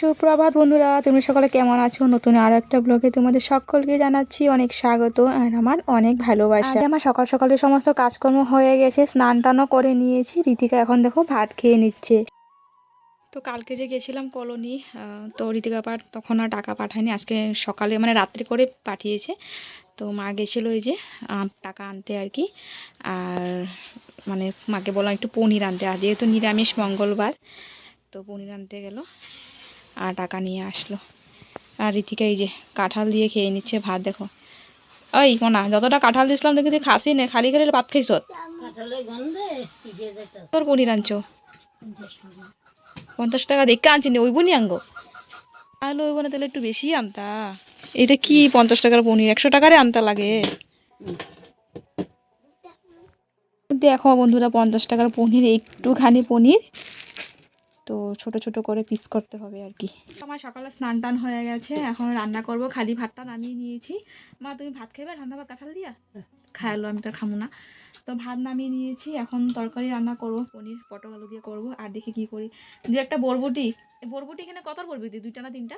সুপ্রভাত বন্ধুরা, তুমি সকলে কেমন আছো? নতুন আরও একটা ব্লগে তোমাদের সকলকে জানাচ্ছি অনেক স্বাগত আর আমার অনেক ভালোবাসা। আমার সকাল সকালে সমস্ত কাজকর্ম হয়ে গেছে, স্নান টানও করে নিয়েছি, রীতিকা এখন দেখো ভাত খেয়ে নিচ্ছে। তো কালকে যে গেছিলাম কলোনি তো রীতিকা পাঠ তখন আর টাকা পাঠায়নি, আজকে সকালে মানে রাত্রে করে পাঠিয়েছে। তো মা গেছিল ওই যে টাকা আনতে আর কি, আর মানে মাকে বললাম একটু পনির আনতে, আর যেহেতু নিরামিষ মঙ্গলবার, তো পনির আনতে গেল। আর টাকা নিয়ে আসলো। আর রীতিকা এই যে কাঁঠাল দিয়ে খেয়ে নিচ্ছে ভাত দেখো। ওই মোনা যতটা কাঁঠাল দিয়েছিলাম দেখি তুই খাসি নে খালি করে ভাত খাইছ? তোর পনির আনছো? পঞ্চাশ টাকা দেখে আনছি নে ওই বনি আঙ্গো তাহলে ওই বনে তাহলে একটু বেশি আনতা। এটা কি পঞ্চাশ টাকার পনির একশো টাকারে আনতা লাগে। দেখো বন্ধুরা পঞ্চাশ টাকার পনির একটুখানি পনির তো ছোট ছোট করে পিস করতে হবে আর কি। আমার সকালে স্নান টান হয়ে গেছে এখন রান্না করব খালি ভাতটা নামিয়ে নিয়েছি। মা তুমি ভাত খাবে ঠান্ডা ভাত কাঁঠাল দিয়া? খায়ালো আমি তো খামো না। তো ভাত নামিয়ে নিয়েছি এখন তরকারি রান্না করব পনির পটল আলু দিয়ে করব আর দেখি কি করি। দু একটা বরবটি এই বরবটি এখানে কত বরবটি দুইটা না তিনটা?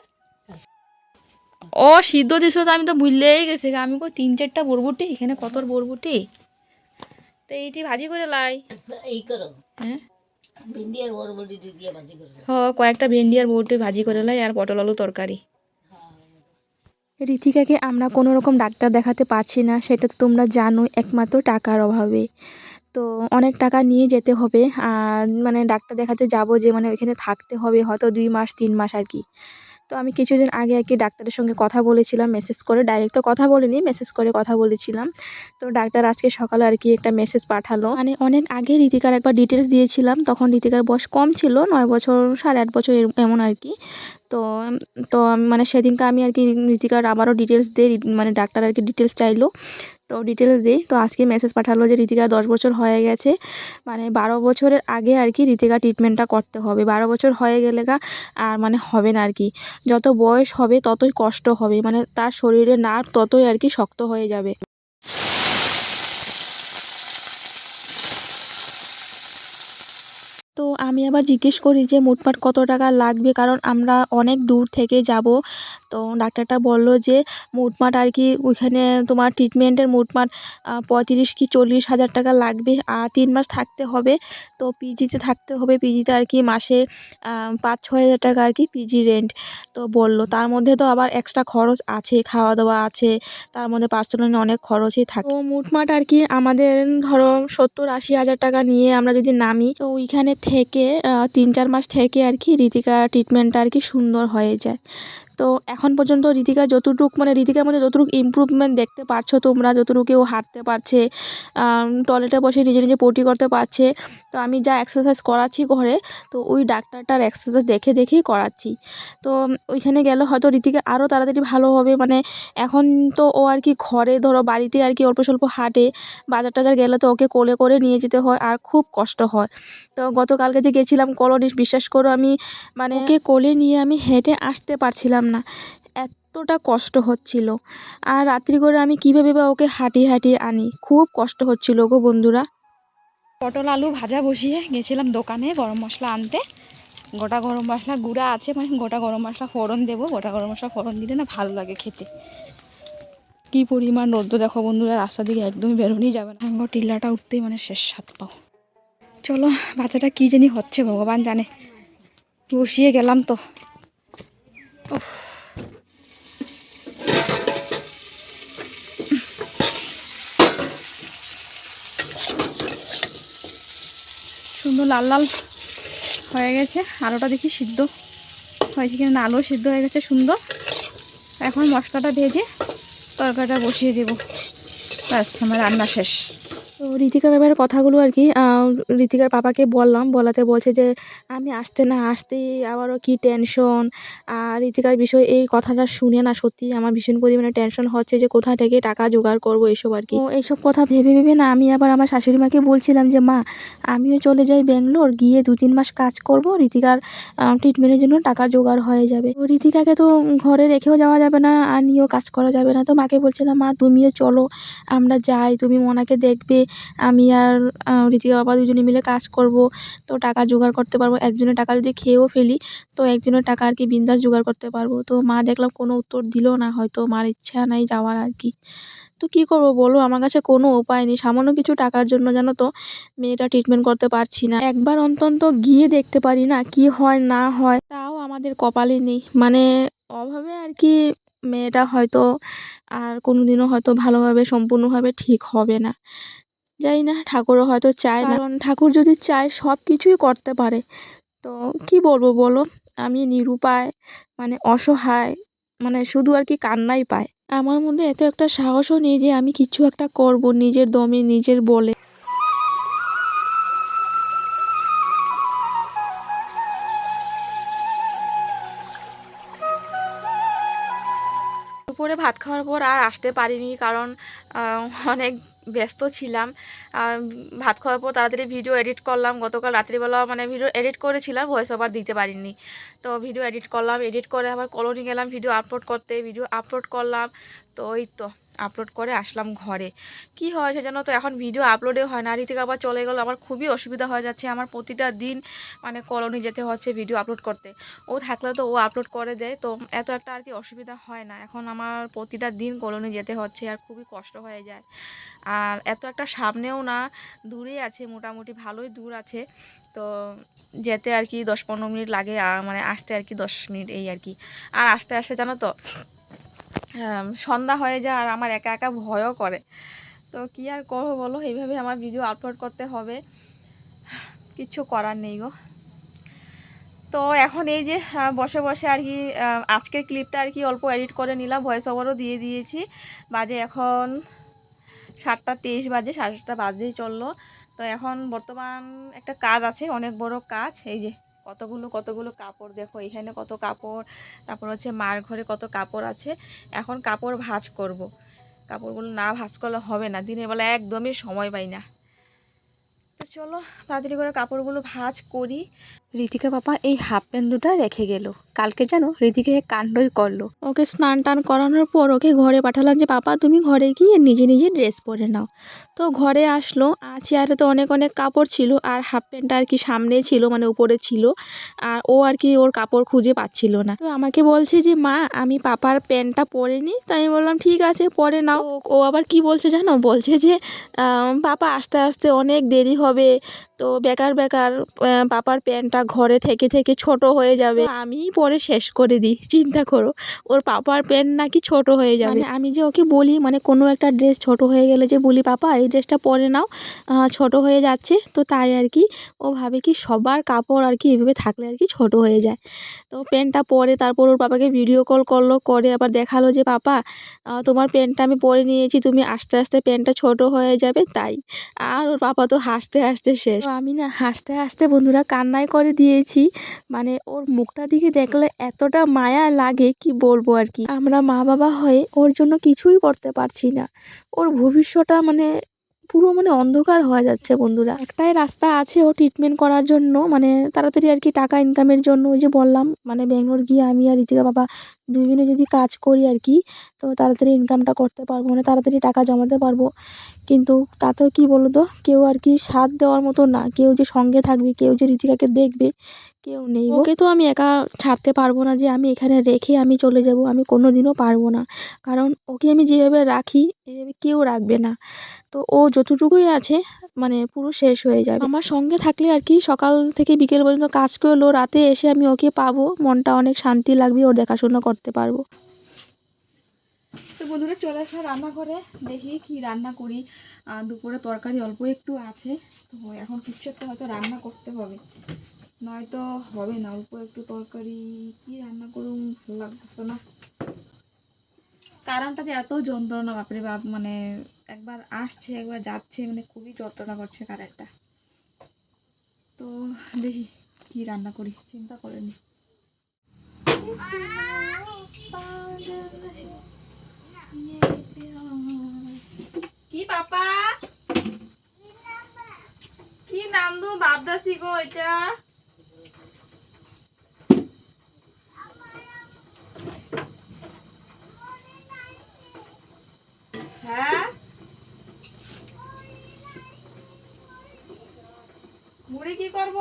ও সিদ্ধ দিছো তো আমি তো ভুললেই গেছি গা। আমি কই তিন চারটা বরবটি? এখানে কত বরবটি? তো এইটি ভাজি করে লাই। এই করো। হ্যাঁ? ভিন্ডি আর বরবটি দিয়ে ভাজি করো হ কয়েকটা ভেন্ডি আর বউটি ভাজি করে লাই আর পটল আলু তরকারি। ঋতিকাকে আমরা কোনো রকম ডাক্তার দেখাতে পারছি না সেটা তো তোমরা জানো একমাত্র টাকার অভাবে। তো অনেক টাকা নিয়ে যেতে হবে আর মানে ডাক্তার দেখাতে যাব যে মানে ওইখানে থাকতে হবে হয়তো দুই মাস তিন মাস আর কি। তো আমি কিছুদিন আগে আর কি ডাক্তারের সঙ্গে কথা বলেছিলাম মেসেজ করে ডাইরেক্ট তো কথা বলিনি মেসেজ করে কথা বলেছিলাম। তো ডাক্তার আজকে সকালে আর কি একটা মেসেজ পাঠালো। মানে অনেক আগে রীতিকার একবার ডিটেলস দিয়েছিলাম, তখন রীতিকার বয়স কম ছিল, নয় বছর, সাড়ে আট বছর এমন আর কি। তো তো মানে সেদিনকে আমি আর কি রীতিকার আবারও ডিটেলস দিই মানে ডাক্তার আর কি ডিটেলস চাইলো। তো ডিটেলস দিই। তো আজকে মেসেজ পাঠালো যে রীতিকার দশ বছর হয়ে গেছে। মানে বারো বছরের আগে আর কি রীতিকা ট্রিটমেন্টটা করতে হবে। বারো বছর হয়ে গেলে আর মানে হবে না আর কি। যত বয়স হবে ততই কষ্ট হবে। মানে তার শরীরে নার্ভ ততই আর কি শক্ত হয়ে যাবে তো আমি আবার জিজ্ঞেস করি যে, মোটমাট কত টাকা লাগবে? কারণ আমরা অনেক দূর থেকে যাব। তো ডাক্তারটা বলল যে, মোটমাট আর কি ওইখানে তোমার ট্রিটমেন্টের মোটমাট পঁয়ত্রিশ কি চল্লিশ হাজার টাকা লাগবে। আর তিন মাস থাকতে হবে। তো পিজিতে থাকতে হবে। পিজিতে আর কি মাসে পাঁচ ছ হাজার টাকা আর কি পিজি রেন্ট। তো বলল, তার মধ্যে তো আবার এক্সট্রা খরচ আছে খাওয়া দাওয়া আছে। তার মধ্যে পার্সোনালি অনেক খরচই থাকে। তো মোটমাট আর কি আমাদের ধরো সত্তর আশি হাজার টাকা নিয়ে আমরা যদি নামি, তো ওইখানে থেকে আহ, তিন চার মাস থেকে আর কি ঋতিকার ট্রিটমেন্টটা আর কি সুন্দর হয়ে যায়। তো এখন পর্যন্ত রীতিকা যতটুক মানে রীতিকার মধ্যে যতটুকু ইমপ্রুভমেন্ট দেখতে পারছ তোমরা যতটুকু হাঁটতে পারছে টয়লেটে বসে নিজে নিজে পটি করতে পারছে, তো আমি যা এক্সারসাইজ করাচ্ছি ঘরে, তো ওই ডাক্তারটার এক্সারসাইজ দেখে দেখেই করাচ্ছি। তো ওইখানে গেলে হয়তো রীতিকা আরও তাড়াতাড়ি ভালো হবে মানে এখন তো ও আর কি ঘরে, ধরো বাড়িতে আর কি অল্প স্বল্প হাঁটে বাজার টাজার গেলে তো ওকে কোলে করে নিয়ে যেতে হয় আর খুব কষ্ট হয়। তো গতকালকে যে গেছিলাম কলোনি, বিশ্বাস করো আমি মানে ওকে কোলে নিয়ে আমি হেঁটে আসতে পারছিলাম না। এতটা কষ্ট হচ্ছিল। আর রাত্রি করে আমি কীভাবে বা ওকে হাঁটিয়ে হাঁটিয়ে আনি? খুব কষ্ট হচ্ছিল গো বন্ধুরা। পটল আলু ভাজা বসিয়ে গেছিলাম দোকানে গরম মশলা আনতে। গোটা গরম মশলা গুঁড়া আছে মানে গোটা গরম মশলা ফোড়ন দেবো, গোটা গরম মশলা ফোড়ন দিলে না ভালো লাগে খেতে। কি পরিমাণ রোদ্দ দেখো বন্ধুরা, রাস্তা দিকে একদমই বেরোনোই যাবে না। আঙ্গ টিল্লাটা উঠতেই মানে শেষ সাত পাও। চলো, বাচ্চাটা কী জানি হচ্ছে, ভগবান জানে। বসিয়ে গেলাম তো। সুন্দর লাল লাল হয়ে গেছে। আলুটা দেখি সিদ্ধ হয়েছে কিনা আলু সিদ্ধ হয়ে গেছে, সুন্দর। এখন মশলাটা ভেজে তরকারিটা বসিয়ে দেবো। ব্যাস, আমার রান্না শেষ। তো ঋতিকা ব্যাপারে কথাগুলো আর কি ঋতিকার পাপাকে বললাম, বলাতে বলছে যে, আমি আসতে না আসতেই আবারও কি টেনশন আর ঋতিকার বিষয়ে এই কথাটা শুনে না সত্যি আমার ভীষণ পরিমাণে টেনশন হচ্ছে যে, কোথা থেকে টাকা জোগাড় করব এইসব আর কি। এইসব কথা ভেবে ভেবে না আমি আবার আমার শাশুড়ি মাকে বলছিলাম যে, মা, আমিও চলে যাই ব্যাঙ্গালোর, গিয়ে দু তিন মাস কাজ করব, ঋতিকার ট্রিটমেন্টের জন্য টাকা জোগাড় হয়ে যাবে। ঋতিকাকে তো ঘরে রেখেও যাওয়া যাবে না, আর নিয়েও কাজ করা যাবে না। তো মাকে বলছিলাম, মা, তুমিও চলো, আমরা যাই, তুমি মোনাকে দেখবে, আমি আর ঋতিকা বাবা বাবা দুজনে মিলে কাজ করব, তো টাকা জোগাড় করতে পারব। একজনের টাকা যদি খেয়েও ফেলি, তো একজনের টাকা আর কি বিন্দাস জোগাড় করতে পারব। তো মা দেখলাম কোনো উত্তর দিল না, হয়তো মার ইচ্ছা নাই যাওয়ার আর কি। তো কী করব বলো, আমার কাছে কোনো উপায় নেই। সামান্য কিছু টাকার জন্য জানো তো মেয়েটা ট্রিটমেন্ট করতে পারছি না। একবার অন্তত গিয়ে দেখতে পারি না কি হয়, না হয়, তাও আমাদের কপালে নেই। মানে অভাবে আর কি মেয়েটা হয়তো আর কোনো দিনও হয়তো ভালোভাবে, সম্পূর্ণভাবে ঠিক হবে না। জানি না, ঠাকুরও হয়তো চায় না। কারণ ঠাকুর যদি চায়, সব কিছুই করতে পারে। তো কি বলব বলো? আমি নিরুপায় মানে অসহায় মানে শুধু আর কি কান্নাই পায়। আমার মধ্যে এত একটা সাহসও নেই যে আমি কিছু একটা করব নিজের দমে, নিজের বলে। দুপুরে ভাত খাওয়ার পর আর আসতে পারিনি কারণ অনেক ব্যস্ত ছিলাম। ভাত খাওয়ার পর তাড়াতাড়ি ভিডিও এডিট করলাম। গতকাল রাত্রিবেলা মানে ভিডিও এডিট করেছিলাম ভয়েস ওভার দিতে পারিনি। তো ভিডিও এডিট করলাম এডিট করে আবার কলোনি গেলাম ভিডিও আপলোড করতে ভিডিও আপলোড করলাম। তো ওই তো। আপলোড করে আসলাম ঘরে। কি হয়েছে জানো তো, এখন ভিডিও আপলোডে হয় না। রীতিকা আবার চলে গেলো, আমার খুবই অসুবিধা হয়ে যাচ্ছে। আমার প্রতিটা দিন মানে কলোনি যেতে হচ্ছে ভিডিও আপলোড করতে। ও থাকলে তো ও আপলোড করে দেয়, তো এত একটা আর কি অসুবিধা হয় না। এখন আমার প্রতিটা দিন কলোনি যেতে হচ্ছে আর খুবই কষ্ট হয়ে যায়। আর এত একটা সামনেও না, দূরেই আছে, মোটামুটি ভালোই দূর আছে। তো যেতে আর কি দশ পনেরো মিনিট লাগে মানে আসতে আর কি দশ মিনিট এই আর কি। আর আস্তে আস্তে জানো তো সন্ধ্যা হয়ে যায় আর আমার একা একা ভয়ও করে। তো কি আর করব বলো? এইভাবে আমার ভিডিও আপলোড করতে হবে। কিচ্ছু করার নেই গো। তো এখন এই যে বসে বসে আর কি আজকের ক্লিপটা আর কি অল্প এডিট করে নিলাম ভয়েস ওভারও দিয়ে দিয়েছি। বাজে এখন সাতটা তেইশ বাজে, সাড়ে সাতটা বাজেই চলল। তো এখন বর্তমান একটা কাজ আছে, অনেক বড় কাজ। এই যে কতগুলো কতগুলো কাপড় দেখো, এখানে কত কাপড়, তারপর হচ্ছে মার ঘরে কত কাপড় আছে। এখন কাপড় ভাঁজ করব। কাপড়গুলো না ভাঁজ করলে হবে না, দিনের বেলা একদমই সময় পাই না। তো চলো তাড়াতাড়ি করে কাপড়গুলো ভাঁজ করি। ঋতিকা পাপা এই হাফ প্যান্ট দুটা রেখে গেল। কালকে যেন ঋতিকে কাণ্ডই করল। ওকে স্নান টান করানোর পর ওকে ঘরে পাঠালাম যে, পাপা, তুমি ঘরে গিয়ে নিজে নিজে ড্রেস পরে নাও। তো ঘরে আসলো, আর চেয়ারে তো অনেক অনেক কাপড় ছিল, আর হাফ প্যান্টটা আর কি সামনে ছিল মানে উপরে ছিল, আর ও আর কি ওর কাপড় খুঁজে পাচ্ছিল না। তো আমাকে বলছে যে, মা, আমি পাপার প্যান্টটা পরে নিই তো আমি বললাম, ঠিক আছে, পরে নাও। ও আবার কি বলছে জানো? বলছে যে পাপা, আস্তে আস্তে অনেক দেরি হবে। তো বেকার বেকার পাপার প্যান্টটা ঘরে থেকে থেকে ছোট হয়ে যাবে। আমি পরে শেষ করে দিই, চিন্তা করো। ওর পাপার প্যান্ট নাকি ছোট হয়ে যাবে। মানে আমি যে ওকে বলি মানে কোনো একটা ড্রেস ছোট হয়ে গেলে যে বলি, পাপা, এই ড্রেসটা পরে নাও। ছোট হয়ে যাচ্ছে। তো তাই আর কি, ও ভাবে কি সবার কাপড় আর কি এভাবে থাকলে আর কি ছোট হয়ে যায়। তো প্যান্টটা পরে, তারপর ওর পাপাকে ভিডিও কল করল, করে আবার দেখাল যে, পাপা তোমার প্যান্টটা আমি পরে নিয়েছি, তুমি আস্তে আস্তে প্যান্টটা ছোট হয়ে যাবে। তাই, আর ওর পাপা তো হাসতে হাসতে শেষ। আমি না হাসতে হাসতে বন্ধুরা কান্নাই করে দিয়েছি। মানে ওর মুখটা দিকে দেখলে এতটা মায়া লাগে কি বলব আর কি। আমরা মা বাবা হয়ে ওর জন্য কিছুই করতে পারছি না। ওর ভবিষ্যৎটা মানে পুরো মানে অন্ধকার হয়ে যাচ্ছে বন্ধুরা। একটাই রাস্তা আছে ও ট্রিটমেন্ট করার জন্য মানে তাড়াতাড়ি আর কি টাকা ইনকামের জন্য ওই যে বললাম মানে ব্যাঙ্গালোর গিয়ে আমি আর ঋতিকা বাবা দুজনে যদি কাজ করি আর কি, তো তাড়াতাড়ি ইনকামটা করতে পারব মানে তাড়াতাড়ি টাকা জমাতে পারব। কিন্তু তাতেও কি বলো তো কেউ আর কি সাথ দেওয়ার মতো না, কেউ যে সঙ্গে থাকবে, কেউ যে ঋতিকাকে দেখবে, কেউ নেই ওকে তো আমি একা ছাড়তে পারব না যে আমি এখানে রেখে আমি চলে যাব, আমি কোনো দিনও পারব না। কারণ ওকে আমি যেভাবে রাখি, এভাবে কেউ রাখবে না। তো ও যতটুকুই আছে মানে পুরো শেষ হয়ে যাবে। আমার সঙ্গে থাকলে আর কি, সকাল থেকে বিকেল পর্যন্ত কাজ করল, রাতে এসে আমি ওকে পাবো, মনটা অনেক শান্তি লাগবে, ওর দেখাশোনা করতে পারব। তো বন্ধুরা, চলে আসলাম রান্নাঘরে, দেখি কি রান্না করি। দুপুরে তরকারি অল্প একটু আছে, তো এখন কিছু একটা হয়তো রান্না করতে হবে। নয়তো হবে না, অল্প একটু তরকারি, কি রান্না করুন ভালো লাগতেছে না। কারণটা যে এত যন্ত্রণা, বাপরে বাপ মানে একবার আসছে, একবার যাচ্ছে মানে খুবই যন্ত্রণা করছে কারেন্টটা। তো দেখি কি রান্না করি, চিন্তা করেনি কি পাপা কি নাম দু বাপদাসি গো এটা? হ্যাঁ? মুড়ি কি করব?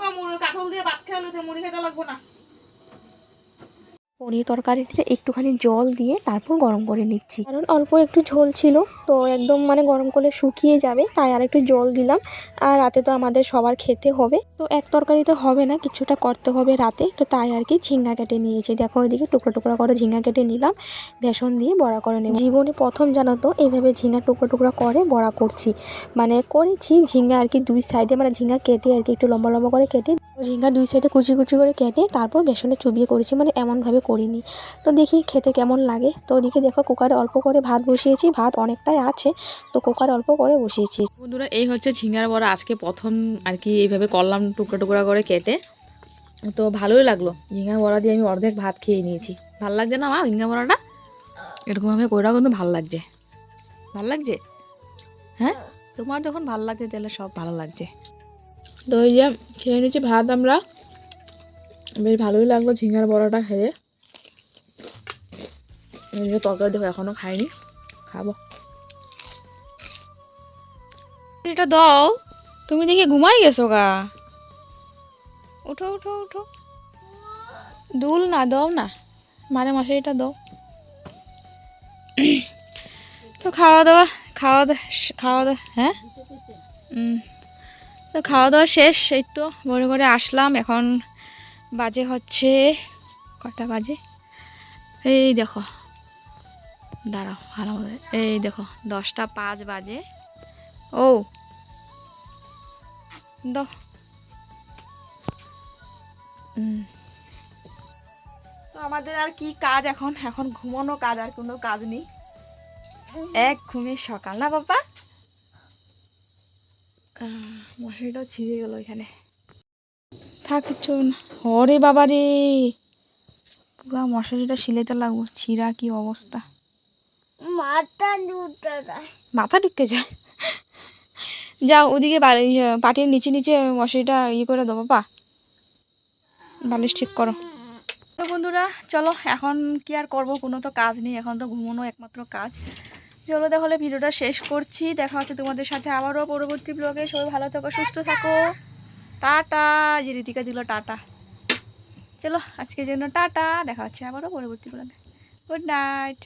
গো মুড়ি দিয়ে ভাত খেয়ে মুড়ি খেতে লাগবো না। পনির তরকারিতে একটুখানি জল দিয়ে তারপর গরম করে নিচ্ছি। কারণ অল্প একটু ঝোল ছিল, তো একদম মানে গরম করলে শুকিয়ে যাবে, তাই আর একটু জল দিলাম। আর রাতে তো আমাদের সবার খেতে হবে। তো এক তরকারিতে হবে না, কিছুটা করতে হবে রাতে। তো তাই আর কি ঝিঙ্গা কেটে নিয়েছি। দেখো ওইদিকে টুকরো টুকরো করে ঝিঙ্গা কেটে নিলাম। বেসন দিয়ে বড়া করে নেব। জীবনে প্রথম জানো তো এইভাবে ঝিঙ্গা টুকরো টুকরো করে বড়া করছি। মানে করেছি, ঝিঙ্গা আর কি দুই সাইডে মানে ঝিঙ্গা কেটে আর কি একটু লম্বা লম্বা করে কেটে ঝিঙ্গা দুই সাইডে কুচি কুচি করে কেটে তারপর বেসনে চুবিয়ে করেছি। মানে এমনভাবে করিনি। তো দেখি খেতে কেমন লাগে। তো ওদিকে দেখো কুকারে অল্প করে ভাত বসিয়েছি। ভাত অনেকটাই আছে। তো কুকারে অল্প করে বসিয়েছি। বন্ধুরা, এই হচ্ছে ঝিঙ্গার বড়া আজকে প্রথম আর কি এইভাবে করলাম টুকরা টুকরা করে কেটে। তো ভালোই লাগল। ঝিঙ্গা বড়া দিয়ে আমি অর্ধেক ভাত খেয়ে নিয়েছি। ভালো লাগছে না মা ঝিঙ্গা বড়াটা? এরকমভাবে কইরাও কিন্তু ভালো লাগছে। ভালো লাগছে? হ্যাঁ? তোমার যখন ভালো লাগছে তাহলে সব ভালো লাগছে। তো ওই যে খেয়ে নিয়েছি ভাত আমরা। বেশ ভালোই লাগল ঝিঙ্গার বড়াটা খেয়ে। তরকারি দেখো, এখনও খাইনি। খাব। এটা দাও। তুমি দেখি ঘুমাই গেছো গা? উঠো উঠো উঠো। দুল না, দাও না। মাঝে মাসে এটা দাও। তো খাওয়া দাওয়া খাওয়া দাওয়া খাওয়া দাওয়া হ্যাঁ? তো খাওয়া দাওয়া শেষ, এই তো ঘরে ঘরে আসলাম। এখন বাজে হচ্ছে কটা বাজে? এই দেখো, দাঁড়াও ভালো এই দেখো, দশটা পাঁচ বাজে। ও দাও। তো আমাদের আর কি কাজ এখন? এখন ঘুমানো কাজ আর কোনো কাজ নেই। এক ঘুমে সকাল না বাবা? মশারিটাও ছিঁড়ে গেল এখানে। থাক কিচ্ছু হবে না। হরে বাবা রে! পুরো মশারিটা সিলেতে লাগবো ছিঁড়া কি অবস্থা? মাথা দুটা দেয়। মাথা ঢুকে যায়? যাও ওদিকে ইয়ে, পাটির নিচে নিচে মশারিটা ইয়ে করে দেবো পা বালিশ ঠিক করো। তো বন্ধুরা চলো এখন কি আর করব? কোনো তো কাজ নেই এখন তো ঘুমানো একমাত্র কাজ। চলো তাহলে ভিডিওটা শেষ করছি। দেখা হচ্ছে তোমাদের সাথে আবারও পরবর্তী ব্লগে সবাই ভালো থাকো সুস্থ থাকো। টাটা। যে রীতিকা দিল টাটা। চলো আজকের জন্য টাটা। দেখা হচ্ছে আবারও পরবর্তী ব্লগে গুড নাইট